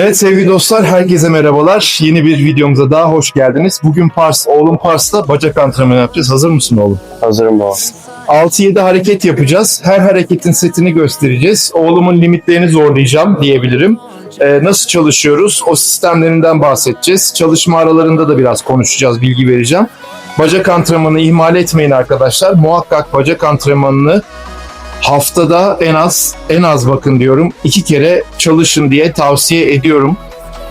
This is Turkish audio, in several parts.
Evet sevgili dostlar, herkese merhabalar. Yeni bir videomuza daha hoş geldiniz. Bugün Pars, oğlum Pars'ta bacak antrenmanı yapacağız. Hazır mısın oğlum? Hazırım baba. 6-7 hareket yapacağız. Her hareketin setini göstereceğiz. Oğlumun limitlerini zorlayacağım diyebilirim. Ee, nasıl çalışıyoruz? O sistemlerinden bahsedeceğiz. Çalışma aralarında da biraz konuşacağız, bilgi vereceğim. Bacak antrenmanını ihmal etmeyin arkadaşlar. Muhakkak bacak antrenmanını haftada en az en az bakın diyorum iki kere çalışın diye tavsiye ediyorum.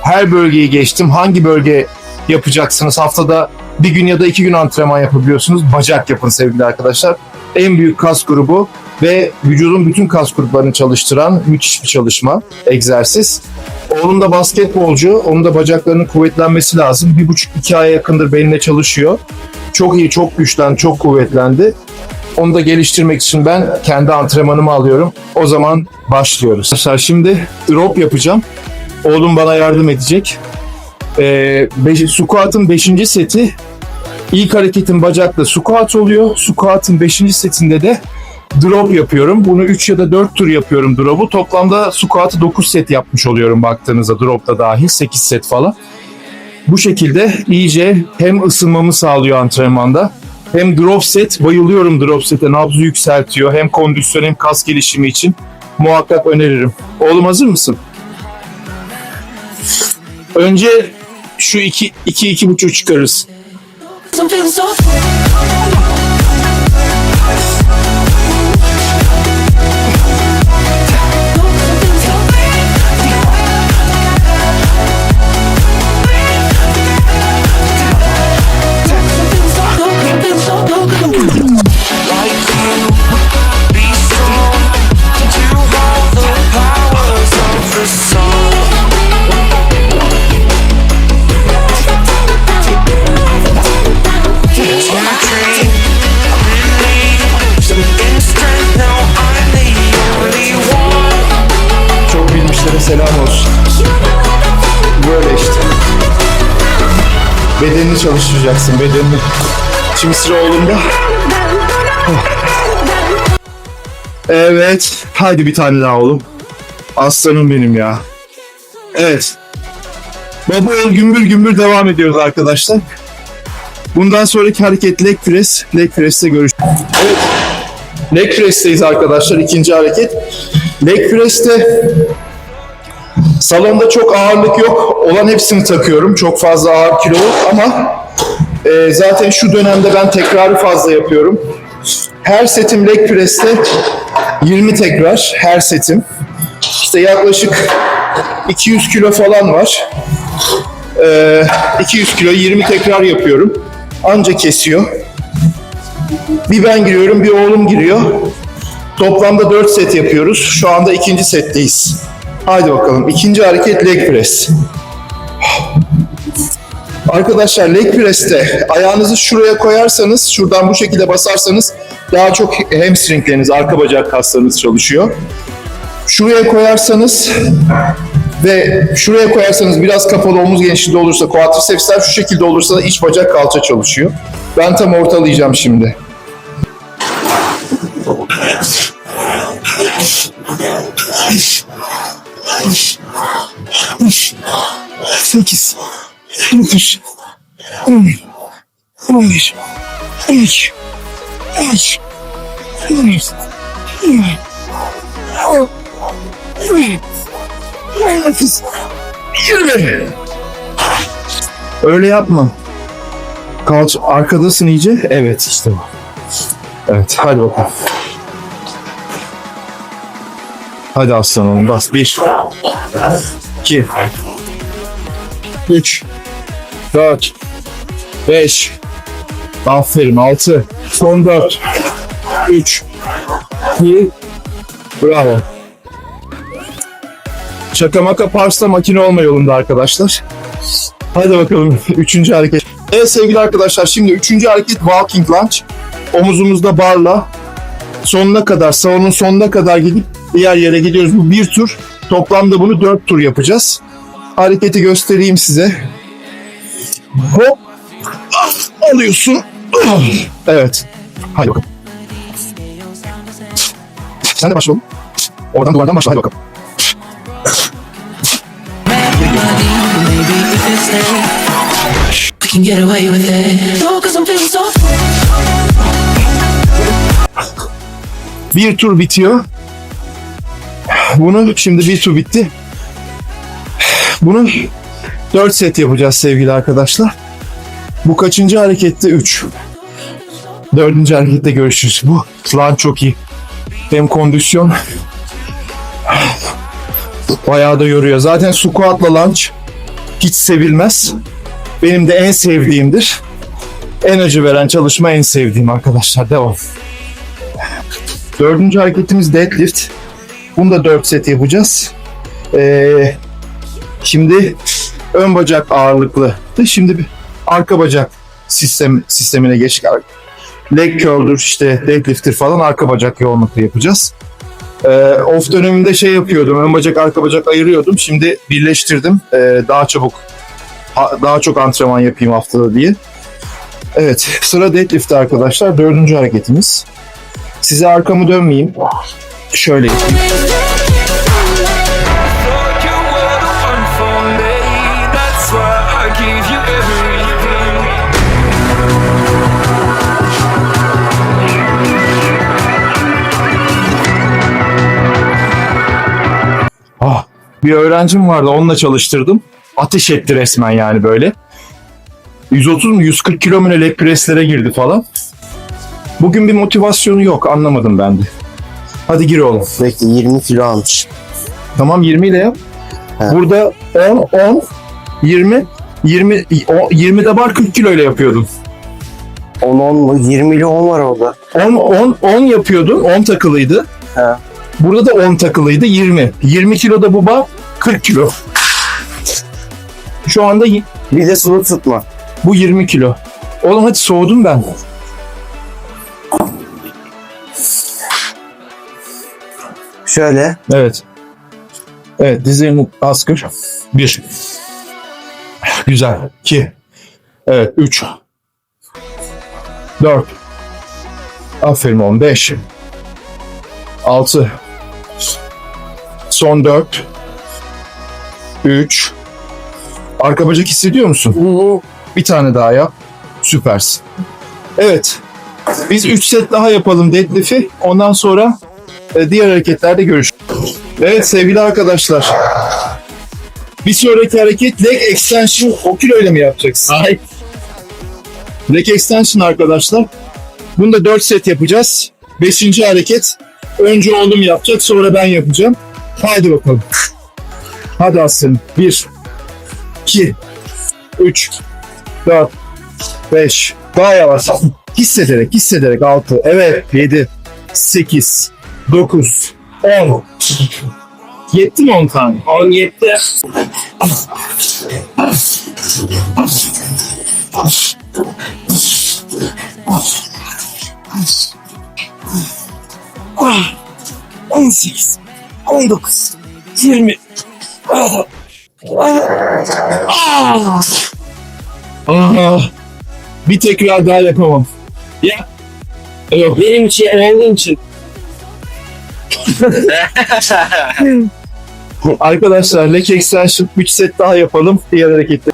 Her bölgeyi geçtim. Hangi bölge yapacaksınız? Haftada bir gün ya da iki gün antrenman yapabiliyorsunuz. Bacak yapın sevgili arkadaşlar. En büyük kas grubu ve vücudun bütün kas gruplarını çalıştıran müthiş bir çalışma, egzersiz. Oğlum da basketbolcu, onun da bacaklarının kuvvetlenmesi lazım. Bir buçuk iki aya yakındır benimle çalışıyor. Çok iyi, çok güçlendi, çok kuvvetlendi. Onu da geliştirmek için ben kendi antrenmanımı alıyorum. O zaman başlıyoruz. Arkadaşlar şimdi drop yapacağım. Oğlum bana yardım edecek. Ee, beş, squat'ın 5. seti ilk hareketin bacakla squat oluyor. Squat'ın 5. setinde de drop yapıyorum. Bunu 3 ya da 4 tur yapıyorum drop'u. Toplamda squat'ı 9 set yapmış oluyorum baktığınızda drop da dahil 8 set falan. Bu şekilde iyice hem ısınmamı sağlıyor antrenmanda hem drop set, bayılıyorum drop sete. Nabzı yükseltiyor. Hem kondisyon hem kas gelişimi için muhakkak öneririm. Oğlum hazır mısın? Önce şu iki, iki, iki buçuk çıkarırız. Çalıştıracaksın, bedenini. Şimdi sıra oğlumda. Evet. Haydi bir tane daha oğlum. Aslanım benim ya. Evet. Baba oğul gümbür gümbür devam ediyoruz arkadaşlar. Bundan sonraki hareket leg press. Leg press'te görüşürüz. Evet. Leg press'teyiz arkadaşlar. ikinci hareket. Leg press'te salonda çok ağırlık yok. Olan hepsini takıyorum. Çok fazla ağır kilo yok ama e, zaten şu dönemde ben tekrarı fazla yapıyorum. Her setim leg press'te 20 tekrar her setim. İşte yaklaşık 200 kilo falan var. Ee, 200 kilo 20 tekrar yapıyorum. Anca kesiyor. Bir ben giriyorum, bir oğlum giriyor. Toplamda 4 set yapıyoruz. Şu anda ikinci setteyiz. Haydi bakalım. İkinci hareket leg press. Arkadaşlar leg press'te ayağınızı şuraya koyarsanız, şuradan bu şekilde basarsanız daha çok hamstringleriniz, arka bacak kaslarınız çalışıyor. Şuraya koyarsanız ve şuraya koyarsanız biraz kapalı omuz genişliğinde olursa, quadricepsler şu şekilde olursa da iç bacak kalça çalışıyor. Ben tam ortalayacağım şimdi. Sekiz, dokuz, on, on bir, on iki, on üç, on dört, on beş, on dokuz, yirmi. Öyle yapma. Kalç arkadasın iyice. Evet işte bu. Evet hadi bakalım. Hadi aslan oğlum bas. Bir. iki, Üç. Dört. Beş. Aferin. Altı. Son dört. Üç. İki. Bravo. Şaka maka Pars'ta makine olma yolunda arkadaşlar. Hadi bakalım. Üçüncü hareket. Evet sevgili arkadaşlar şimdi üçüncü hareket walking lunge. Omuzumuzda barla sonuna kadar, salonun sonuna kadar gidip diğer yere gidiyoruz. Bu bir tur. Toplamda bunu dört tur yapacağız. Hareketi göstereyim size. Hop. Ah, Alıyorsun. Evet. Hadi bakalım. Sen de başla oğlum. Oradan duvardan başla. Hadi bakalım. Bir tur bitiyor. Bunu şimdi bir tur bitti. Bunu 4 set yapacağız sevgili arkadaşlar. Bu kaçıncı harekette? 3. Dördüncü harekette görüşürüz. Bu lan çok iyi. Hem kondisyon bayağı da yoruyor. Zaten squatla lunge hiç sevilmez. Benim de en sevdiğimdir. En acı veren çalışma en sevdiğim arkadaşlar. Devam. Dördüncü hareketimiz deadlift. Bunu da 4 set yapacağız. Ee, şimdi ön bacak ağırlıklı. Şimdi bir arka bacak sistem sistemine geçtik. Leg curl'dur işte deadlift'tir falan arka bacak yoğunluklu yapacağız. Ee, off döneminde şey yapıyordum. Ön bacak arka bacak ayırıyordum. Şimdi birleştirdim. Ee, daha çabuk ha- daha çok antrenman yapayım haftada diye. Evet sıra deadlift'te arkadaşlar. Dördüncü hareketimiz. Size arkamı dönmeyeyim. Şöyle. Ah, bir öğrencim vardı onunla çalıştırdım. Ateş etti resmen yani böyle. 130 mu 140 kilo mu ne leg presslere girdi falan. Bugün bir motivasyonu yok anlamadım ben de. Hadi gir oğlum. Bekle 20 kilo almış. Tamam 20 ile yap. He. Burada 10, 10, 20, 20, o 20 de var 40 kilo ile yapıyordun. 10 10 mu? 20 ile 10 var orada. 10, 10, 10 yapıyordun 10 takılıydı. He. Burada da 10 takılıydı 20. 20 kilo da bu bar 40 kilo. Şu anda Bir de sulu tutma. bu 20 kilo. Oğlum hadi soğudum ben. Şöyle. Evet. Evet dizlerini az kır. Bir. Güzel. İki. Evet. Üç. Dört. Aferin oğlum. Beş. Altı. Son dört. Üç. Arka bacak hissediyor musun? Bir tane daha yap. Süpersin. Evet. Biz 3 set daha yapalım deadlift'i. Ondan sonra diğer hareketlerde görüşürüz. Evet sevgili arkadaşlar. Bir sonraki hareket leg extension o kiloyla mı yapacaksın? Hayır. Leg extension arkadaşlar. Bunu da 4 set yapacağız. Beşinci hareket. Önce oğlum yapacak sonra ben yapacağım. Haydi bakalım. Hadi aslanım. 1 2 3 4 5 Daha yavaş. Hissederek, hissederek 6 Evet 7 8 9 10 Yetti mi 10 tane? 10 yetti. Ah, 18 19 20 Ah. Ah. Ah. Bir tekrar daha yapamam. Ya. Yok. Benim için, benim için. Arkadaşlar leg extension 3 set daha yapalım. Diğer harekette.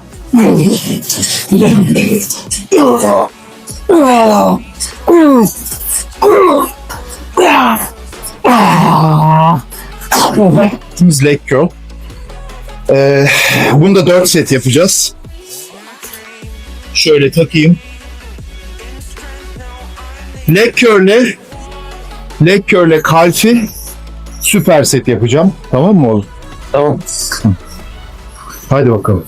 Biz leg curl. Ee, bunu da 4 set yapacağız. Şöyle takayım. Leg curl'le leg curl'le kalfi süper set yapacağım. Tamam mı oğlum? Tamam. Hadi bakalım.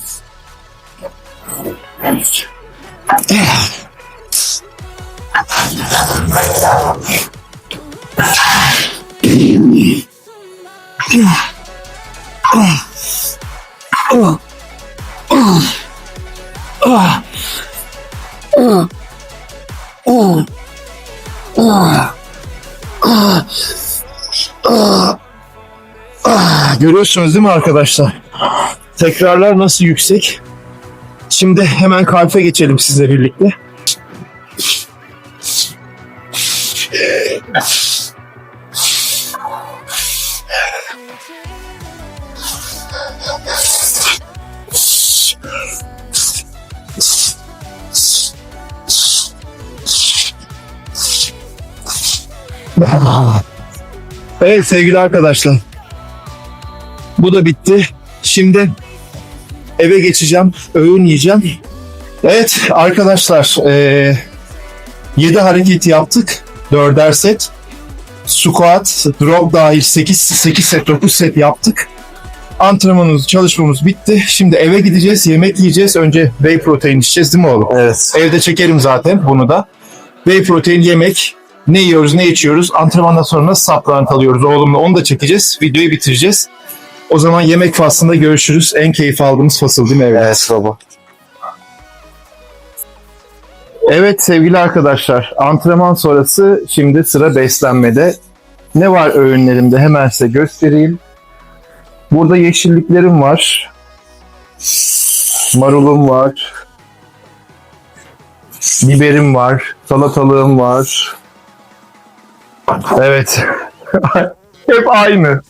Görüyorsunuz değil mi arkadaşlar? Tekrarlar nasıl yüksek? Şimdi hemen kalfe geçelim sizle birlikte. Evet sevgili arkadaşlar. Bu da bitti. Şimdi eve geçeceğim. Öğün yiyeceğim. Evet arkadaşlar. eee 7 hareket yaptık. 4'er set. Squat, drop dahil 8, 8 set, 9 set yaptık. Antrenmanımız, çalışmamız bitti. Şimdi eve gideceğiz, yemek yiyeceğiz. Önce whey protein içeceğiz değil mi oğlum? Evet. Evde çekerim zaten bunu da. Whey protein yemek. Ne yiyoruz ne içiyoruz. Antrenmandan sonra nasıl supplement alıyoruz oğlumla onu da çekeceğiz. Videoyu bitireceğiz. O zaman yemek faslında görüşürüz. En keyif aldığımız fasıl değil mi evlat? Evet baba. Evet sevgili arkadaşlar, antrenman sonrası şimdi sıra beslenmede. Ne var öğünlerimde hemen size göstereyim. Burada yeşilliklerim var. Marulum var. Biberim var. Salatalığım var. Evet. Hep aynı.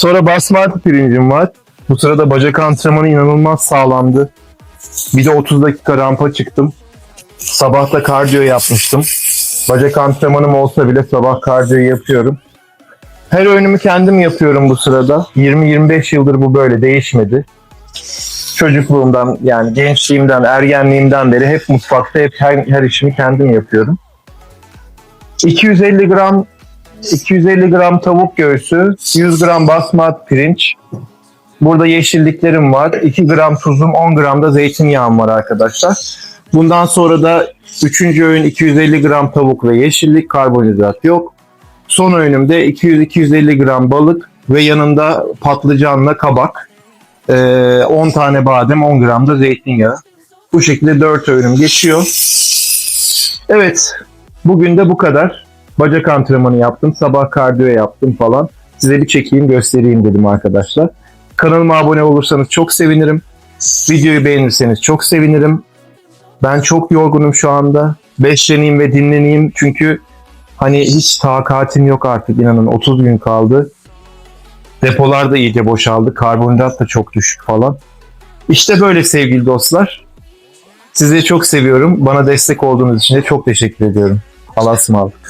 Sonra basmati pirincim var. Bu sırada bacak antrenmanı inanılmaz sağlamdı. Bir de 30 dakika rampa çıktım. Sabah da kardiyo yapmıştım. Bacak antrenmanım olsa bile sabah kardiyo yapıyorum. Her öğünümü kendim yapıyorum bu sırada. 20-25 yıldır bu böyle değişmedi. Çocukluğumdan yani gençliğimden, ergenliğimden beri hep mutfakta hep her, her işimi kendim yapıyorum. 250 gram 250 gram tavuk göğsü, 100 gram basmat pirinç. Burada yeşilliklerim var. 2 gram tuzum, 10 gram da zeytinyağım var arkadaşlar. Bundan sonra da üçüncü öğün 250 gram tavuk ve yeşillik, karbonhidrat yok. Son öğünümde 200-250 gram balık ve yanında patlıcanla kabak. Ee, 10 tane badem, 10 gram da zeytinyağı. Bu şekilde 4 öğünüm geçiyor. Evet, bugün de bu kadar. Bacak antrenmanı yaptım, sabah kardiyo yaptım falan. Size bir çekeyim, göstereyim dedim arkadaşlar. Kanalıma abone olursanız çok sevinirim. Videoyu beğenirseniz çok sevinirim. Ben çok yorgunum şu anda. Besleneyim ve dinleneyim çünkü hani hiç takatim yok artık inanın 30 gün kaldı. Depolar da iyice boşaldı. Karbonhidrat da çok düşük falan. İşte böyle sevgili dostlar. Sizi çok seviyorum. Bana destek olduğunuz için de çok teşekkür ediyorum. Allah'a ısmarladık.